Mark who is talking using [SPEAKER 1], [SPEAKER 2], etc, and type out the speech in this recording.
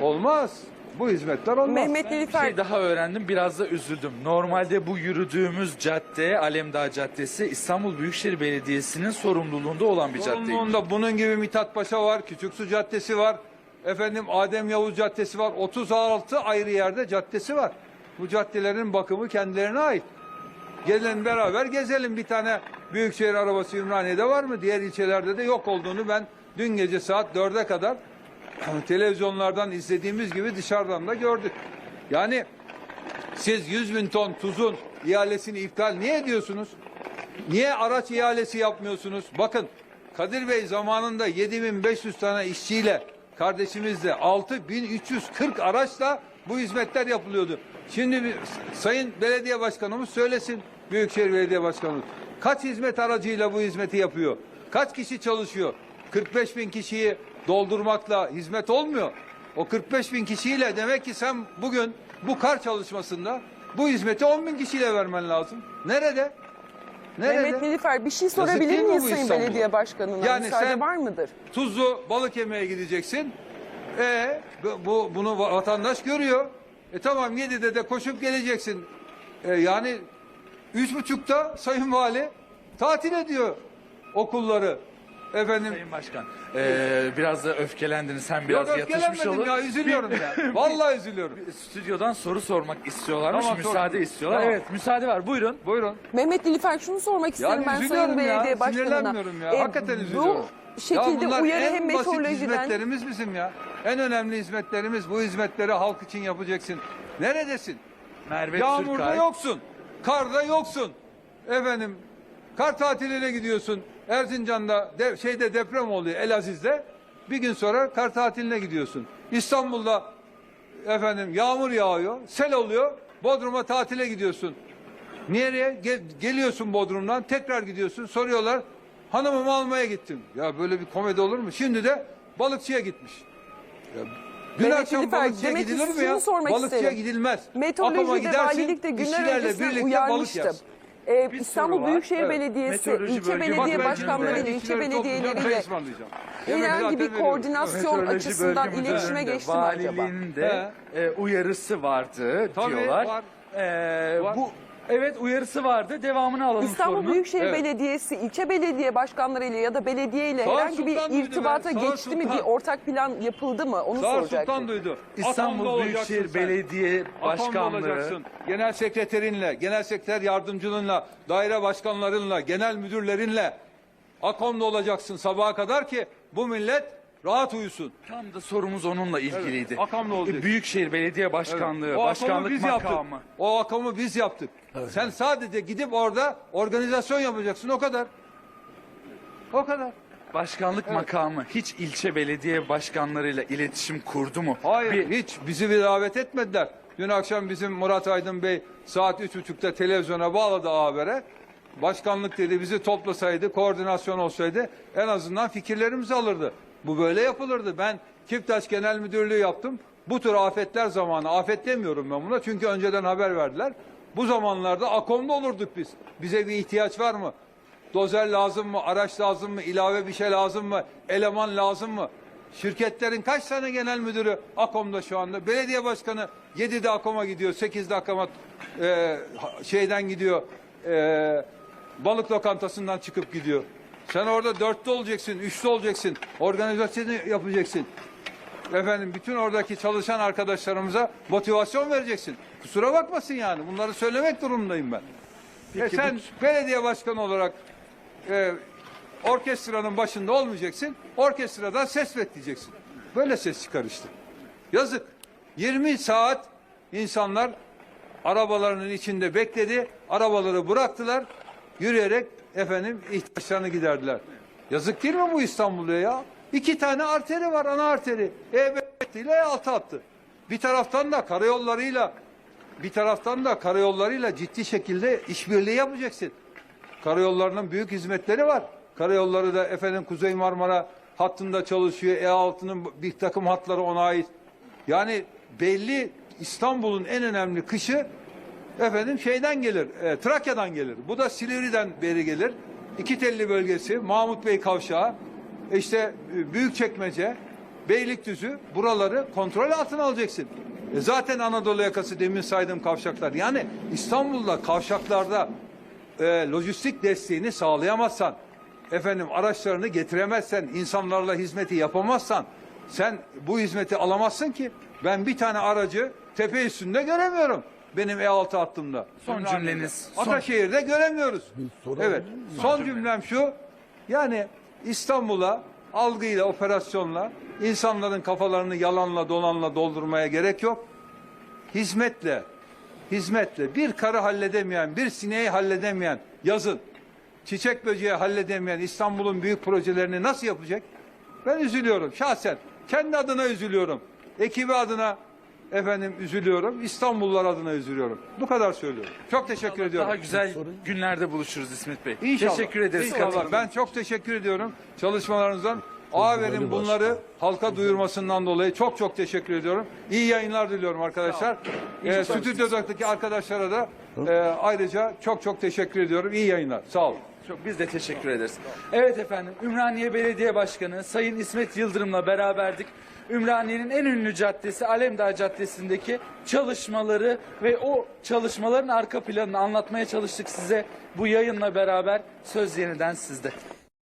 [SPEAKER 1] Olmaz. Bu hizmetler olmaz.
[SPEAKER 2] Mehmet
[SPEAKER 3] Bir
[SPEAKER 2] Nilüfer
[SPEAKER 3] şey daha öğrendim biraz da üzüldüm. Normalde bu yürüdüğümüz cadde Alemdağ Caddesi İstanbul Büyükşehir Belediyesi'nin sorumluluğunda olan bir caddeymiş.
[SPEAKER 1] Sorumluluğunda bunun gibi Mithat Paşa var, Küçük Su Caddesi var. Efendim Adem Yavuz Caddesi var. 36 ayrı yerde caddesi var. Bu caddelerin bakımı kendilerine ait. Gelin beraber gezelim. Bir tane büyükşehir arabası Ümraniye'de var mı? Diğer ilçelerde de yok olduğunu ben dün gece saat 4'e kadar televizyonlardan izlediğimiz gibi dışarıdan da gördük. Yani siz 100 bin ton tuzun ihalesini iptal niye ediyorsunuz? Niye araç ihalesi yapmıyorsunuz? Bakın Kadir Bey zamanında 7500 tane işçiyle kardeşimizle 6340 araçla bu hizmetler yapılıyordu. Şimdi Sayın Belediye Başkanımız söylesin. Büyükşehir Belediye Başkanımız. Kaç hizmet aracıyla bu hizmeti yapıyor? Kaç kişi çalışıyor? 45 bin kişiyi doldurmakla hizmet olmuyor. O 45 bin kişiyle demek ki sen bugün bu kar çalışmasında bu hizmeti 10 bin kişiyle vermen lazım. Nerede? Nerede?
[SPEAKER 2] Mehmet Nilüfer bir şey sorabilir miyiz Sayın? Belediye Başkanı'na?
[SPEAKER 1] Yani
[SPEAKER 2] Müsaade
[SPEAKER 1] sen-
[SPEAKER 2] var mıdır?
[SPEAKER 1] Tuzlu balık yemeye gideceksin. E bu, bu- bunu vatandaş görüyor. E tamam 7'de de koşup geleceksin. E, yani üç buçukta Sayın Vali tatil ediyor okulları. Efendim
[SPEAKER 3] Sayın Başkan e, biraz da öfkelendiniz. Sen biraz
[SPEAKER 1] Yok
[SPEAKER 3] yatışmış
[SPEAKER 1] öfkelenmedim
[SPEAKER 3] olun.
[SPEAKER 1] ya üzülüyorum ya. Vallahi üzülüyorum.
[SPEAKER 3] Stüdyodan soru sormak istiyorlarmış.
[SPEAKER 1] Tamam,
[SPEAKER 3] müsaade istiyorlar.
[SPEAKER 1] Tamam.
[SPEAKER 3] Evet müsaade var. Buyurun.
[SPEAKER 1] Buyurun.
[SPEAKER 2] Mehmet Nilüfer şunu sormak isterim
[SPEAKER 1] Yani
[SPEAKER 2] ben Sayın
[SPEAKER 1] üzülüyorum ya.
[SPEAKER 2] Belediye Başkanı'na.
[SPEAKER 1] Sinirlenmiyorum ya.
[SPEAKER 2] E,
[SPEAKER 1] Hakikaten üzülüyorum.
[SPEAKER 2] Bu şekilde
[SPEAKER 1] ya bunlar
[SPEAKER 2] uyarı
[SPEAKER 1] en
[SPEAKER 2] hem
[SPEAKER 1] basit
[SPEAKER 2] meteorolojiden
[SPEAKER 1] hizmetlerimiz bizim ya. En önemli hizmetlerimiz bu hizmetleri halk için yapacaksın. Neredesin?
[SPEAKER 3] Merve
[SPEAKER 1] Yağmurda
[SPEAKER 3] Türkay.
[SPEAKER 1] yoksun. Karda yoksun. Efendim kar tatiline gidiyorsun. Erzincan'da de, şeyde deprem oluyor Elaziz'de. Bir gün sonra kar tatiline gidiyorsun. İstanbul'da efendim yağmur yağıyor, sel oluyor. Bodrum'a tatile gidiyorsun. Nereye? Gel- geliyorsun Bodrum'dan tekrar gidiyorsun. Soruyorlar hanımımı almaya gittim. Ya böyle bir komedi olur mu? Şimdi de balıkçıya gitmiş. Ya, dün
[SPEAKER 2] Mehmet
[SPEAKER 1] akşam balıkçıya gidilir mi ya?
[SPEAKER 2] sormak
[SPEAKER 1] Balıkçıya
[SPEAKER 2] isterim.
[SPEAKER 1] gidilmez.
[SPEAKER 2] Meteorolojide
[SPEAKER 1] gidersin,
[SPEAKER 2] valilikte günler öncesinden
[SPEAKER 1] birlikte balık
[SPEAKER 2] uyarmıştım.
[SPEAKER 1] yersin.
[SPEAKER 2] Ee,
[SPEAKER 3] Bir
[SPEAKER 2] İstanbul
[SPEAKER 3] soru var.
[SPEAKER 2] Büyükşehir
[SPEAKER 1] Evet.
[SPEAKER 2] Belediyesi,
[SPEAKER 3] Meteoroloji
[SPEAKER 2] ilçe
[SPEAKER 3] bölgesi-
[SPEAKER 2] belediye
[SPEAKER 3] Bak ben
[SPEAKER 2] başkanlarıyla,
[SPEAKER 1] şimdi
[SPEAKER 2] ilçe
[SPEAKER 1] toplayacağım,
[SPEAKER 2] belediyeleriyle herhangi
[SPEAKER 1] zaten
[SPEAKER 2] bir
[SPEAKER 1] veriyorum.
[SPEAKER 2] koordinasyon
[SPEAKER 3] Meteoroloji
[SPEAKER 2] açısından
[SPEAKER 3] bölge
[SPEAKER 2] iletişime
[SPEAKER 3] müdürlüğünde
[SPEAKER 2] geçti mi acaba?
[SPEAKER 3] Valiliğinin de e, uyarısı vardı
[SPEAKER 1] Tabii,
[SPEAKER 3] diyorlar.
[SPEAKER 1] var.
[SPEAKER 3] E,
[SPEAKER 1] Var.
[SPEAKER 3] Bu evet uyarısı vardı. Devamını alalım
[SPEAKER 2] İstanbul
[SPEAKER 3] sorunun.
[SPEAKER 2] Büyükşehir
[SPEAKER 1] Evet.
[SPEAKER 2] Belediyesi, ilçe belediye başkanlarıyla ya da belediye ile
[SPEAKER 1] Sağ
[SPEAKER 2] herhangi bir
[SPEAKER 1] Sultan
[SPEAKER 2] irtibata
[SPEAKER 1] be, Sağ
[SPEAKER 2] geçti mi?
[SPEAKER 1] Sultan.
[SPEAKER 2] Bir ortak plan yapıldı mı? Onu
[SPEAKER 1] Sağ
[SPEAKER 2] soracaktım.
[SPEAKER 1] Sultan duydu.
[SPEAKER 3] İstanbul
[SPEAKER 1] olacaksın
[SPEAKER 3] Büyükşehir
[SPEAKER 1] sen.
[SPEAKER 3] Belediye
[SPEAKER 1] Atomda
[SPEAKER 3] Başkanlığı
[SPEAKER 1] olacaksın. Genel sekreterinle, genel sekreter yardımcılığınla, daire başkanlarınla, genel müdürlerinle Akom'da olacaksın sabaha kadar ki bu millet rahat uyusun.
[SPEAKER 3] tam da sorumuz onunla ilgiliydi.
[SPEAKER 1] Evet, Akam'la olacak.
[SPEAKER 3] E, Büyükşehir Belediye Başkanlığı,
[SPEAKER 1] O Akom'u
[SPEAKER 3] başkanlık
[SPEAKER 1] biz
[SPEAKER 3] makamı.
[SPEAKER 1] yaptık. O Akom'u biz yaptık. Sen sadece gidip orada organizasyon yapacaksın o kadar. O kadar.
[SPEAKER 3] Başkanlık makamı hiç ilçe belediye başkanlarıyla iletişim kurdu mu?
[SPEAKER 1] Hayır
[SPEAKER 3] Bir-
[SPEAKER 1] hiç bizi bir davet etmediler. Dün akşam bizim Murat Aydın Bey saat üç buçukta televizyona bağladı habere. Başkanlık dedi bizi toplasaydı, koordinasyon olsaydı en azından fikirlerimizi alırdı. Bu böyle yapılırdı. Ben Kiptaş Genel Müdürlüğü yaptım. Bu tür afetler zamanı, afet demiyorum ben buna çünkü önceden haber verdiler. Bu zamanlarda Akom'da olurduk biz. Bize bir ihtiyaç var mı? Dozer lazım mı? Araç lazım mı? ilave bir şey lazım mı? Eleman lazım mı? Şirketlerin kaç tane genel müdürü Akom'da şu anda? Belediye başkanı 7'de Akom'a gidiyor, 8'de Akom'a e, şeyden gidiyor. e, balık lokantasından çıkıp gidiyor. Sen orada 4'te olacaksın, 3'te olacaksın. Organizasyonu yapacaksın. Efendim bütün oradaki çalışan arkadaşlarımıza motivasyon vereceksin. Kusura bakmasın yani. Bunları söylemek durumundayım ben. E
[SPEAKER 3] Peki
[SPEAKER 1] sen belediye başkanı olarak e, orkestranın başında olmayacaksın. Orkestradan ses bekleyeceksin. Böyle ses çıkar işte. Yazık. 20 saat insanlar arabalarının içinde bekledi. Arabaları bıraktılar. Yürüyerek efendim ihtiyaçlarını giderdiler. Yazık değil mi bu İstanbul'a ya? İki tane arteri var ana arteri. E5 ile E6 hattı. Bir taraftan da karayollarıyla bir taraftan da karayollarıyla ciddi şekilde işbirliği yapacaksın. Karayollarının büyük hizmetleri var. Karayolları da efendim Kuzey Marmara hattında çalışıyor. E6'nın bir takım hatları ona ait. Yani belli İstanbul'un en önemli kışı efendim şeyden gelir, e, Trakya'dan gelir. Bu da Silivri'den beri gelir. İki telli bölgesi, Mahmut Bey kavşağı, işte e, Büyükçekmece, Beylikdüzü buraları kontrol altına alacaksın. E zaten Anadolu yakası demin saydığım kavşaklar. Yani İstanbul'da kavşaklarda e, lojistik desteğini sağlayamazsan, efendim araçlarını getiremezsen, insanlarla hizmeti yapamazsan sen bu hizmeti alamazsın ki. Ben bir tane aracı tepe üstünde göremiyorum. Benim E6 hattımda.
[SPEAKER 3] Son cümleniz. Son-
[SPEAKER 1] Ataşehir'de göremiyoruz.
[SPEAKER 4] soralım
[SPEAKER 1] Evet.
[SPEAKER 4] mı?
[SPEAKER 1] Son cümlem şu. Yani İstanbul'a algıyla, operasyonla insanların kafalarını yalanla, dolanla doldurmaya gerek yok. Hizmetle, hizmetle bir karı halledemeyen, bir sineği halledemeyen yazın çiçek böceği halledemeyen İstanbul'un büyük projelerini nasıl yapacak? Ben üzülüyorum şahsen. Kendi adına üzülüyorum. Ekibi adına efendim üzülüyorum. İstanbullular adına üzülüyorum. Bu kadar söylüyorum. Çok teşekkür ediyorum.
[SPEAKER 3] Daha güzel günlerde buluşuruz İsmet Bey.
[SPEAKER 1] İnşallah.
[SPEAKER 3] Teşekkür ederiz.
[SPEAKER 1] İnşallah. Ben çok teşekkür ediyorum çalışmalarınızdan. Aver'in bunları halka duyurmasından dolayı çok çok teşekkür ediyorum. İyi yayınlar diliyorum arkadaşlar. Ee, stüdyodaki arkadaşlara da e, ayrıca çok çok teşekkür ediyorum. İyi yayınlar. Sağ olun.
[SPEAKER 3] Çok biz de teşekkür ederiz. Evet efendim Ümraniye Belediye Başkanı Sayın İsmet Yıldırım'la beraberdik. Ümraniye'nin en ünlü caddesi Alemdağ Caddesi'ndeki çalışmaları ve o çalışmaların arka planını anlatmaya çalıştık size bu yayınla beraber söz yeniden sizde.